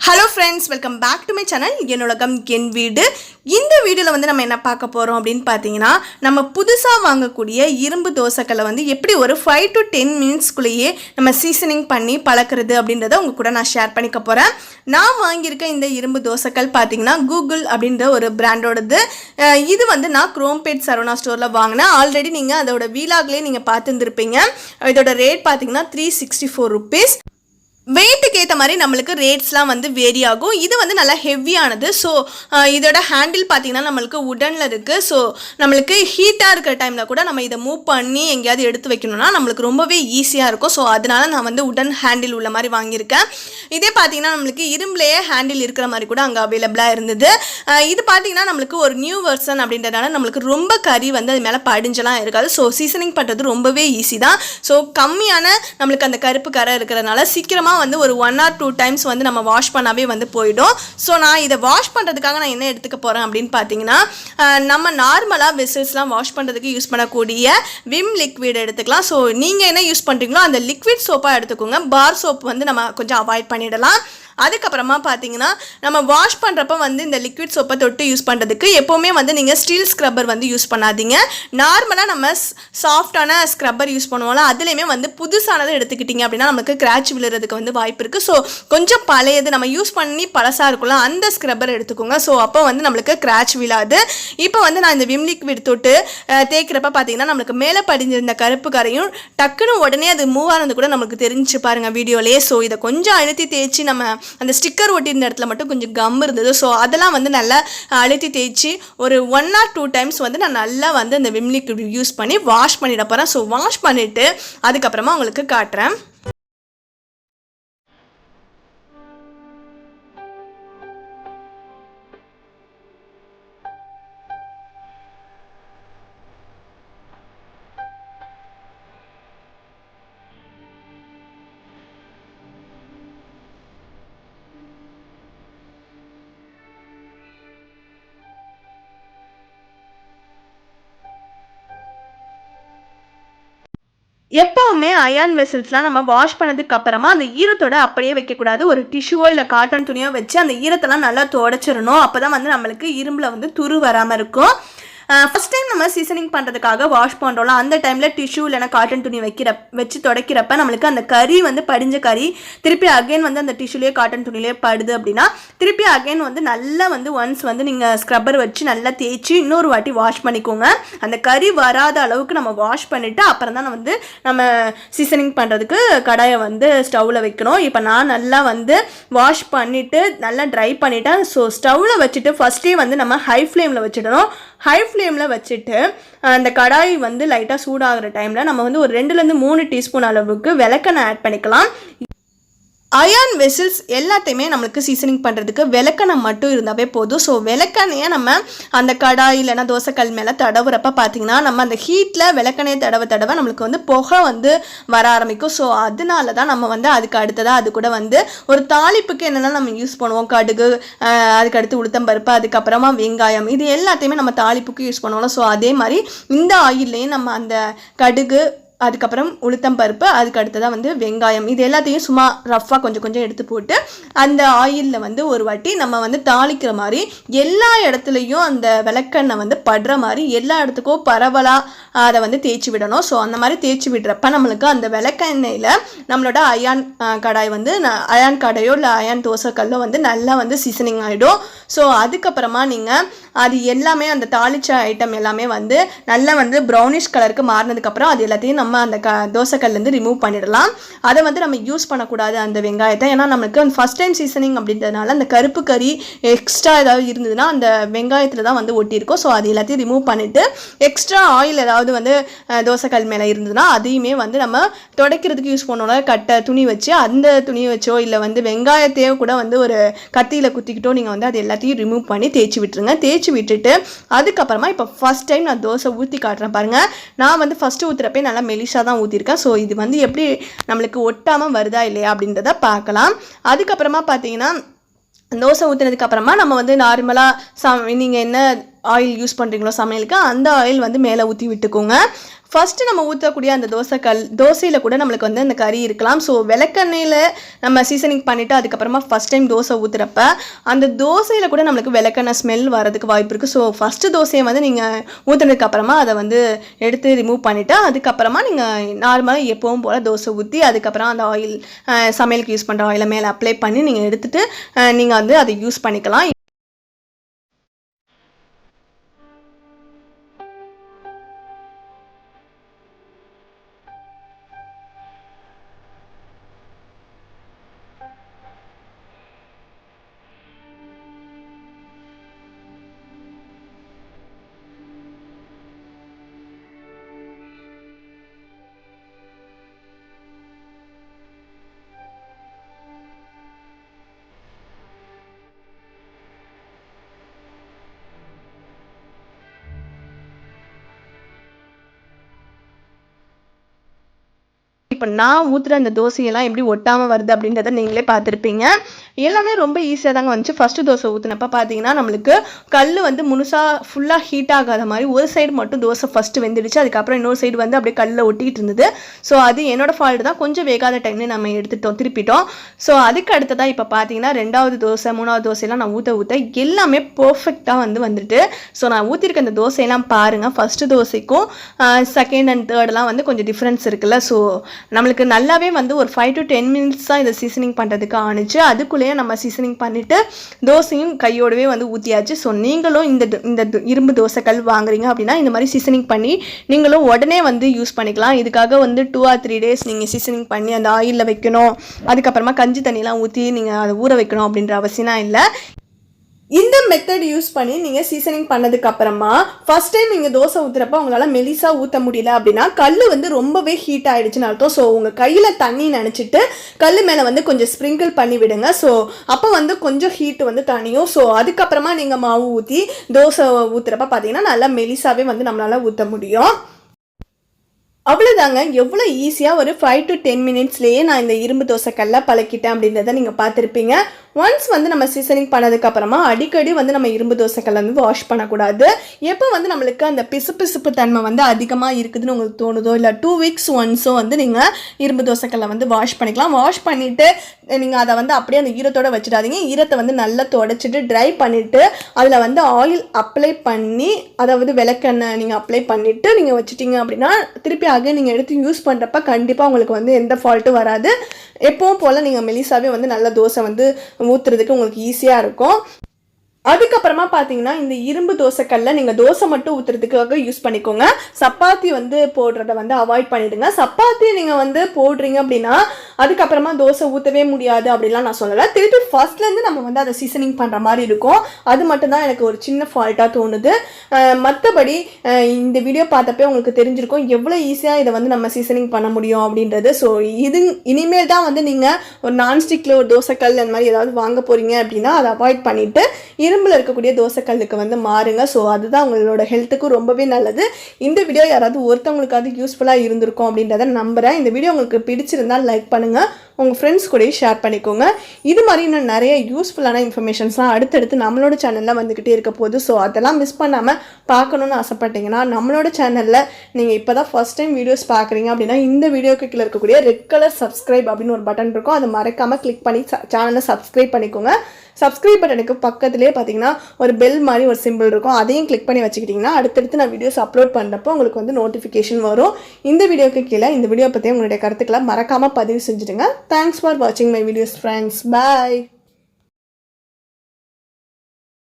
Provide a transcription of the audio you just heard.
Hello friends welcome back to my channel Ennulagam En Veedu. இந்த வீடியோவில் வந்து நம்ம என்ன பார்க்க போகிறோம் அப்படின்னு பார்த்தீங்கன்னா நம்ம புதுசாக வாங்கக்கூடிய இரும்பு தோசைக்கல்லை வந்து எப்படி ஒரு ஃபைவ் டு டென் மினிட்ஸ்குள்ளேயே நம்ம சீசனிங் பண்ணி பழக்கிறது அப்படின்றத உங்கள் கூட நான் ஷேர் பண்ணிக்க போகிறேன் நான் வாங்கியிருக்க இந்த இரும்பு தோசைக்கல் பார்த்தீங்கன்னா கூகுள் அப்படின்ற ஒரு பிராண்டோடது இது வந்து நான் குரோம்பேட் சரவணா ஸ்டோரில் வாங்கினேன். ஆல்ரெடி நீங்கள் அதோட வீலாக்லேயே நீங்கள் பார்த்துருந்துருப்பீங்க. இதோட ரேட் பார்த்தீங்கன்னா த்ரீ சிக்ஸ்டி ஃபோர் ருபீஸ் வெயிட்டுக்கு ஏற்ற மாதிரி நம்மளுக்கு ரேட்ஸ்லாம் வந்து வேரி ஆகும். இது வந்து நல்லா ஹெவியானது ஸோ இதோட ஹேண்டில் பார்த்தீங்கன்னா நம்மளுக்கு உடனில் இருக்குது ஸோ நம்மளுக்கு ஹீட்டாக இருக்கிற டைமில் கூட நம்ம இதை மூவ் பண்ணி எங்கேயாவது எடுத்து வைக்கணும்னா நம்மளுக்கு ரொம்பவே ஈஸியாக இருக்கும். ஸோ அதனால நான் வந்து உடன் ஹேண்டில் உள்ள மாதிரி வாங்கியிருக்கேன். இதே பார்த்தீங்கன்னா நம்மளுக்கு இரும்புலேயே ஹேண்டில் இருக்கிற மாதிரி கூட அங்கே அவைலபிளாக இருந்தது. இது பார்த்தீங்கன்னா நம்மளுக்கு ஒரு நியூ வெர்சன் அப்படின்றதுனால நம்மளுக்கு ரொம்ப கறி வந்து அது மேலே படிஞ்செல்லாம் இருக்காது. ஸோ சீசனிங் பண்ணுறது ரொம்பவே ஈஸி தான். ஸோ கம்மியான நம்மளுக்கு அந்த கருப்பு கரை இருக்கிறதுனால சீக்கிரமாக வந்து ஒரு ஒன் ஆர் டூ டைம்ஸ் வந்து நம்ம வாஷ் பண்ணாவே வந்து போயிடும். ஸோ நான் இதை வாஷ் பண்ணுறதுக்காக நான் என்ன எடுத்துக்க போகிறேன் அப்படின்னு பார்த்தீங்கன்னா நம்ம நார்மலாக வெசல்ஸ்லாம் வாஷ் பண்ணுறதுக்கு யூஸ் பண்ணக்கூடிய விம் லிக்விட் எடுத்துக்கலாம். ஸோ நீங்கள் என்ன யூஸ் பண்ணுறீங்களோ அந்த லிக்விட் சோப்பாக எடுத்துக்கோங்க. பார் சோப் வந்து நம்ம கொஞ்சம் அவாய்ட் பண்ணிடலாம். அதுக்கப்புறமா பார்த்தீங்கன்னா நம்ம வாஷ் பண்ணுறப்ப வந்து இந்த லிக்விட் சோப்பை தொட்டு யூஸ் பண்ணுறதுக்கு எப்போவுமே வந்து நீங்கள் ஸ்டீல் ஸ்க்ரப்பர் வந்து யூஸ் பண்ணாதீங்க. நார்மலாக நம்ம சாஃப்டான ஸ்க்ரப்பர் யூஸ் பண்ணுவோம்ல அதுலேயுமே வந்து புதுசானதை எடுத்துக்கிட்டிங்க அப்படின்னா நமக்கு கிராச் விழுறதுக்கு வந்து வாய்ப்பு இருக்குது ஸோ கொஞ்சம் பழையது நம்ம யூஸ் பண்ணி பழசாக இருக்கும்ல அந்த ஸ்க்ரப்பர் எடுத்துக்கோங்க. ஸோ அப்போ வந்து நம்மளுக்கு கிராச் விழாது. இப்போ வந்து நான் இந்த விம் லிக்விட் தொட்டு தேய்க்கிறப்ப பார்த்தீங்கன்னா நம்மளுக்கு மேலே படிஞ்சிருந்த கருப்பு கரையும் டக்குன்னு உடனே அது மூவ் ஆனது கூட நமக்கு தெரிஞ்சு பாருங்கள் வீடியோலேயே. ஸோ இதை கொஞ்சம் அழுத்தி தேய்ச்சி நம்ம அந்த ஸ்டிக்கர் ஒட்டியிருந்த இடத்துல மட்டும் கொஞ்சம் கம் இருந்தது. ஸோ அதெல்லாம் வந்து நல்லா அழுத்தி தேய்ச்சி ஒரு ஒன் ஆர் டூ டைம்ஸ் வந்து நான் நல்லா வந்து அந்த விம் லிக்விட் யூஸ் பண்ணி வாஷ் பண்ணிட போகிறேன் ஸோ வாஷ் பண்ணிவிட்டு அதுக்கப்புறமா உங்களுக்கு காட்டுறேன். எப்பவுமே அயான் வெசல்ஸ்லாம் நம்ம வாஷ் பண்ணதுக்கு அப்புறமா அந்த ஈரத்தோட அப்படியே வைக்கக்கூடாது. ஒரு டிஷ்யூவோ இல்லை காட்டன் துணியோ வச்சு அந்த ஈரத்தெல்லாம் நல்லா தொடச்சிடணும். அப்போ தான் வந்து நம்மளுக்கு இரும்பில் வந்து துரு வராமல் இருக்கும். ஃபஸ்ட் டைம் நம்ம சீசனிங் பண்ணுறதுக்காக வாஷ் பண்ணுறோம்ல அந்த டைமில் டிஷ்யூ இல்லைனா காட்டன் துணி வைக்கிற வச்சு துடைக்கிறப்ப நம்மளுக்கு அந்த கறி வந்து படிஞ்ச கறி திருப்பி அகைன் வந்து அந்த டிஷ்யூலேயே காட்டன் துணிலேயே படுது அப்படின்னா திருப்பி அகைன் வந்து நல்லா வந்து ஒன்ஸ் வந்து நீங்கள் ஸ்க்ரப்பர் வச்சு நல்லா தேய்ச்சி இன்னொரு வாட்டி வாஷ் பண்ணிக்கோங்க. அந்த கறி வராத அளவுக்கு நம்ம வாஷ் பண்ணிவிட்டு அப்புறம் தான் வந்து நம்ம சீசனிங் பண்ணுறதுக்கு கடாயை வந்து ஸ்டவ்வில் வைக்கணும். இப்போ நான் நல்லா வந்து வாஷ் பண்ணிவிட்டு நல்லா ட்ரை பண்ணிவிட்டேன் ஸோ ஸ்டவ்வில் வச்சுட்டு ஃபஸ்ட்டே வந்து நம்ம ஹை ஃப்ளேமில் வச்சிடணும். ஹை ஃப்ளேமில் வச்சுட்டு அந்த கடாய் வந்து லைட்டாக சூடாகிற டைமில் நம்ம வந்து ஒரு ரெண்டுலேருந்து மூணு டீஸ்பூன் அளவுக்கு விளக்கெண்ணெய் ஆட் பண்ணிக்கலாம். அயான் வெசில்ஸ் எல்லாத்தையுமே நம்மளுக்கு சீசனிங் பண்ணுறதுக்கு விளக்கணம் மட்டும் இருந்தாவே போதும். ஸோ விளக்கணையை நம்ம அந்த கடாய் இல்லைன்னா தோசைக்கல் மேலே தடவுறப்ப பார்த்தீங்கன்னா நம்ம அந்த ஹீட்டில் விளக்கணையை தடவை தடவை நம்மளுக்கு வந்து புகை வந்து வர ஆரம்பிக்கும். ஸோ அதனால தான் நம்ம வந்து அதுக்கு அடுத்ததாக அது கூட வந்து ஒரு தாளிப்புக்கு என்னென்னா நம்ம யூஸ் பண்ணுவோம்? கடுகு அதுக்கடுத்து அதுக்கு அடுத்து உளுத்தம்பருப்பு அதுக்கப்புறமா வெங்காயம் இது எல்லாத்தையுமே நம்ம தாளிப்புக்கு யூஸ் பண்ணுவோம் ஸோ அதே மாதிரி இந்த ஆயில்லையும் நம்ம அந்த கடுகு அதுக்கப்புறம் உளுத்தம் பருப்பு அதுக்கு அடுத்ததாக வந்து வெங்காயம். இது எல்லாத்தையும் சும்மா ரஃப்பாக கொஞ்சம் கொஞ்சம் எடுத்து போட்டு அந்த ஆயிலில் வந்து ஒரு வாட்டி நம்ம வந்து தாளிக்கிற மாதிரி எல்லா இடத்துலையும் அந்த விளக்கெண்ணெய் வந்து படுற மாதிரி எல்லா இடத்துக்கும் பரவலாக அதை வந்து தேய்ச்சி விடணும். ஸோ அந்த மாதிரி தேய்ச்சி விடுறப்ப நம்மளுக்கு அந்த விளக்கெண்ணெயில் நம்மளோட அயான் கடாய் வந்து ந- அயான் கடாயோ இல்லை அயான் தோசைக்கல்லோ வந்து நல்லா வந்து சீசனிங் ஆகிடும் ஸோ அதுக்கப்புறமா நீங்கள் அது எல்லாமே அந்த தாளிச்ச ஐட்டம் எல்லாமே வந்து நல்லா வந்து ப்ரௌனிஷ் கலருக்கு மாறினதுக்கப்புறம் அது எல்லாத்தையும் நம்ம அந்த க தோசைக்கல்லேருந்து ரிமூவ் பண்ணிடலாம். அதை வந்து நம்ம யூஸ் பண்ணக்கூடாது அந்த வெங்காயத்தை. ஏன்னா நமக்கு ஃபஸ்ட் டைம் சீசனிங் அப்படின்றதுனால அந்த கருப்பு கறி எக்ஸ்ட்ரா ஏதாவது இருந்ததுன்னா அந்த வெங்காயத்தில் தான் வந்து ஒட்டியிருக்கும். ஸோ அது எல்லாத்தையும் ரிமூவ் பண்ணிவிட்டு எக்ஸ்ட்ரா ஆயில் ஏதாவது வந்து தோசைக்கல் மேலே இருந்ததுன்னா அதையுமே வந்து நம்ம துடைக்கிறதுக்கு யூஸ் பண்ணோம்ல கட்டை துணி வச்சு அந்த துணியை வச்சோ இல்லை வந்து வெங்காயத்தையோ கூட வந்து ஒரு கத்தியில் குத்திக்கிட்டோ நீங்கள் வந்து அது எல்லாத்தையும் ரிமூவ் பண்ணி தேய்ச்சி விட்டுருங்க. தேய்ச்சி விட்டுட்டு அதுக்கப்புறமா இப்போ ஃபஸ்ட் டைம் நான் தோசை ஊற்றி காட்டுறேன் பாருங்கள் நான் வந்து ஃபஸ்ட்டு ஊற்றுறப்பே நல்லா மெலிஷாக தான் ஊற்றிருக்கேன் ஸோ இது வந்து எப்படி நம்மளுக்கு ஒட்டாமல் வருதா இல்லையா அப்படின்றத பார்க்கலாம். அதுக்கப்புறமா பார்த்தீங்கன்னா தோசை ஊற்றுனதுக்கு அப்புறமா நம்ம வந்து நார்மலாக சா நீங்கள் என்ன ஆயில் யூஸ் பண்ணுறீங்களோ சமையலுக்கு அந்த ஆயில் வந்து மேலே ஊற்றி விட்டுக்கோங்க. ஃபஸ்ட்டு நம்ம ஊற்றக்கூடிய அந்த தோசைக்கல் தோசையில் கூட நம்மளுக்கு வந்து அந்த கறி இருக்கலாம். ஸோ விளக்கெண்ணெயில் நம்ம சீசனிங் பண்ணிவிட்டு அதுக்கப்புறமா ஃபஸ்ட் டைம் தோசை ஊற்றுறப்ப அந்த தோசையில் கூட நம்மளுக்கு விளக்கெண்ணெய் ஸ்மெல் வரதுக்கு வாய்ப்பு இருக்குது ஸோ ஃபஸ்ட்டு தோசையை வந்து நீங்கள் ஊற்றுனதுக்கப்புறமா அதை வந்து எடுத்து ரிமூவ் பண்ணிவிட்டு அதுக்கப்புறமா நீங்கள் நார்மலாக எப்போவும் போல் தோசை ஊற்றி அதுக்கப்புறம் அந்த ஆயில் சமையலுக்கு யூஸ் பண்ணுற ஆயிலை மேலே அப்ளை பண்ணி நீங்கள் எடுத்துகிட்டு நீங்கள் வந்து அதை யூஸ் பண்ணிக்கலாம். இப்போ நான் ஊற்றுற அந்த தோசையெல்லாம் எப்படி ஒட்டாமல் வருது அப்படின்றத நீங்களே பார்த்துருப்பீங்க. எல்லாமே ரொம்ப ஈஸியாக தாங்க வந்துச்சு. ஃபஸ்ட்டு தோசை ஊற்றுனப்போ பார்த்தீங்கன்னா நம்மளுக்கு கல் வந்து முழுசாக ஃபுல்லாக ஹீட் ஆகாத மாதிரி ஒரு சைடு மட்டும் தோசை ஃபஸ்ட்டு வெந்துடுச்சு. அதுக்கப்புறம் இன்னொரு சைடு வந்து அப்படியே கல்லில் ஒட்டிகிட்டு இருந்தது. ஸோ அது என்னோட ஃபால்ட் தான். கொஞ்சம் வேகாத டைம்ல நம்ம எடுத்துட்டோம் திருப்பிட்டோம். ஸோ அதுக்கு அடுத்ததாக இப்போ பார்த்தீங்கன்னா ரெண்டாவது தோசை மூணாவது தோசையெல்லாம் நான் ஊற்ற ஊற்ற எல்லாமே பர்ஃபெக்டாக வந்து வந்துட்டு. ஸோ நான் ஊற்றிருக்க அந்த தோசையெல்லாம் பாருங்கள் ஃபஸ்ட்டு தோசைக்கும் செகண்ட் அண்ட் தேர்டெலாம் வந்து கொஞ்சம் டிஃப்ரென்ஸ் இருக்குல்ல. ஸோ நம்மளுக்கு நல்லாவே வந்து ஒரு ஃபைவ் டு டென் மினிட்ஸ் தான் இதை சீசனிங் பண்ணுறதுக்கு ஆணுச்சு. அதுக்குள்ளேயே நம்ம சீசனிங் பண்ணிவிட்டு தோசையும் கையோடவே வந்து ஊற்றியாச்சு ஸோ நீங்களும் இந்த இந்த இரும்பு இரும்பு கல் வாங்குறீங்க அப்படின்னா இந்த மாதிரி சீசனிங் பண்ணி நீங்களும் உடனே வந்து யூஸ் பண்ணிக்கலாம். இதுக்காக வந்து டூ ஆர் த்ரீ டேஸ் நீங்கள் சீசனிங் பண்ணி அந்த ஆயிலில் வைக்கணும். அதுக்கப்புறமா கஞ்சி தண்ணிலாம் ஊற்றி நீங்கள் அதை ஊற வைக்கணும் அப்படின்ற அவசியம் இல்லை. மெத்தட் யூஸ் பண்ணி நீங்கள் சீசனிங் பண்ணதுக்கு அப்புறமா டைம் நீங்கள் தோசை ஊற்றுறப்ப உங்களால் மெலிசாக ஊற்ற முடியல அப்படின்னா கல் வந்து ரொம்பவே ஹீட் ஆகிடுச்சுன்னு அர்த்தம். ஸோ உங்கள் கையில் தண்ணி நினச்சிட்டு கல் மேலே வந்து கொஞ்சம் ஸ்ப்ரிங்கிள் பண்ணி விடுங்க. ஸோ அப்போ வந்து கொஞ்சம் ஹீட் வந்து தனியும். ஸோ அதுக்கப்புறமா நீங்கள் மாவு ஊற்றி தோசை ஊற்றுறப்ப பார்த்தீங்கன்னா நல்லா மெலிசாவே வந்து நம்மளால் ஊற்ற முடியும். அவ்வளோதாங்க எவ்வளோ ஈஸியாக ஒரு ஃபைவ் டு டென் மினிட்ஸ்லேயே நான் இந்த இரும்பு தோசைக்கல்ல பழக்கிட்டேன் அப்படின்றத நீங்கள் பார்த்துருப்பீங்க. ஒன்ஸ் வந்து நம்ம சீசனிங் பண்ணதுக்கப்புறமா அடிக்கடி வந்து நம்ம இரும்பு தோசைக்கல்ல வந்து வாஷ் பண்ணக்கூடாது. எப்போ வந்து நம்மளுக்கு அந்த பிசு பிசுப்பு தன்மை வந்து அதிகமாக இருக்குதுன்னு உங்களுக்கு தோணுதோ இல்லை டூ வீக்ஸ் ஒன்ஸோ வந்து நீங்கள் இரும்பு தோசைக்கல்லை வந்து வாஷ் பண்ணிக்கலாம். வாஷ் பண்ணிவிட்டு நீங்கள் அதை வந்து அப்படியே அந்த ஈரத்தோட வச்சிடாதீங்க. ஈரத்தை வந்து நல்லா தொடச்சிட்டு ட்ரை பண்ணிவிட்டு அதில் வந்து ஆயில் அப்ளை பண்ணி அதாவது விளக்கெண்ணெய் நீங்கள் அப்ளை பண்ணிவிட்டு நீங்கள் வச்சிட்டீங்க அப்படின்னா திருப்பி ஆக நீங்கள் எடுத்து யூஸ் பண்ணுறப்ப கண்டிப்பாக உங்களுக்கு வந்து எந்த ஃபால்ட்டும் வராது. எப்பவும் போல் நீங்கள் மெலிசாவே வந்து நல்ல தோசை வந்து ஊற்றுறதுக்கு உங்களுக்கு ஈஸியாக இருக்கும். அதுக்கப்புறமா பார்த்தீங்கன்னா இந்த இரும்பு தோசைக்கல்ல நீங்கள் தோசை மட்டும் ஊற்றுறதுக்காக யூஸ் பண்ணிக்கோங்க. சப்பாத்தி வந்து போடுறத வந்து அவாய்ட் பண்ணிடுங்க. சப்பாத்தி நீங்கள் வந்து போடுறீங்க அப்படின்னா அதுக்கப்புறமா தோசை ஊற்றவே முடியாது அப்படிலாம் நான் சொல்லலை. திருப்பி ஃபர்ஸ்ட்லேருந்து நம்ம வந்து அதை சீசனிங் பண்ணுற மாதிரி இருக்கும். அது மட்டும்தான் எனக்கு ஒரு சின்ன ஃபால்ட்டாக தோணுது. மற்றபடி இந்த வீடியோ பார்த்தப்பே உங்களுக்கு தெரிஞ்சிருக்கும் எவ்வளோ ஈஸியாக இதை வந்து நம்ம சீசனிங் பண்ண முடியும் அப்படின்றது. ஸோ இது இனிமேல் தான் வந்து நீங்கள் ஒரு நான்ஸ்டிக்கில் ஒரு தோசைக்கல் அந்த மாதிரி ஏதாவது வாங்க போகிறீங்க அப்படின்னா அதை அவாய்ட் பண்ணிவிட்டு இரும்பில் இருக்கக்கூடிய தோசைக்கல்லுக்கு வந்து மாறுங்க. ஸோ அதுதான் உங்களோட ஹெல்த்துக்கு ரொம்பவே நல்லது. இந்த வீடியோ யாராவது ஒருத்தவங்களுக்காவது யூஸ்ஃபுல்லாக இருந்திருக்கும் அப்படின்றத நம்புகிறேன் இந்த வீடியோ உங்களுக்கு பிடிச்சிருந்தால் லைக் பண்ணுங்கள் അങ്ങ് உங்கள் ஃப்ரெண்ட்ஸ் கூடயும் ஷேர் பண்ணிக்கோங்க. இது மாதிரி இன்னும் நிறைய யூஸ்ஃபுல்லான இன்ஃபர்மேஷன்ஸ்லாம் அடுத்தடுத்து நம்மளோட சேனலில் வந்துக்கிட்டே இருக்க போகுது. ஸோ அதெல்லாம் மிஸ் பண்ணாமல் பார்க்கணுன்னு ஆசைப்பட்டீங்கன்னா நம்மளோட சேனலில் நீங்கள் இப்போ தான் ஃபஸ்ட் டைம் வீடியோஸ் பார்க்குறீங்க அப்படின்னா இந்த வீடியோக்கு கீழே இருக்கக்கூடிய ரெட் கலர் சப்ஸ்கிரைப் அப்படின்னு ஒரு பட்டன் இருக்கும். அதை மறக்காமல் கிளிக் பண்ணி சேனலை சப்ஸ்கிரைப் பண்ணிக்கோங்க. சப்ஸ்கிரைப் பட்டனுக்கு பக்கத்துலேயே பார்த்தீங்கன்னா ஒரு பெல் மாதிரி ஒரு சிம்பிள் இருக்கும். அதையும் கிளிக் பண்ணி வச்சுக்கிட்டிங்கன்னா அடுத்தடுத்து நான் வீடியோஸ் அப்லோட் பண்ணுறப்போ உங்களுக்கு வந்து நோட்டிஃபிகேஷன் வரும். இந்த வீடியோக்கு கீழே இந்த வீடியோ பற்றி உங்களுடைய கருத்துக்களை மறக்காமல் பதிவு செஞ்சுடுங்க. தேங்க்ஸ் ஃபார் வாட்சிங் மை வீடியோஸ் ஃப்ரெண்ட்ஸ் பாய்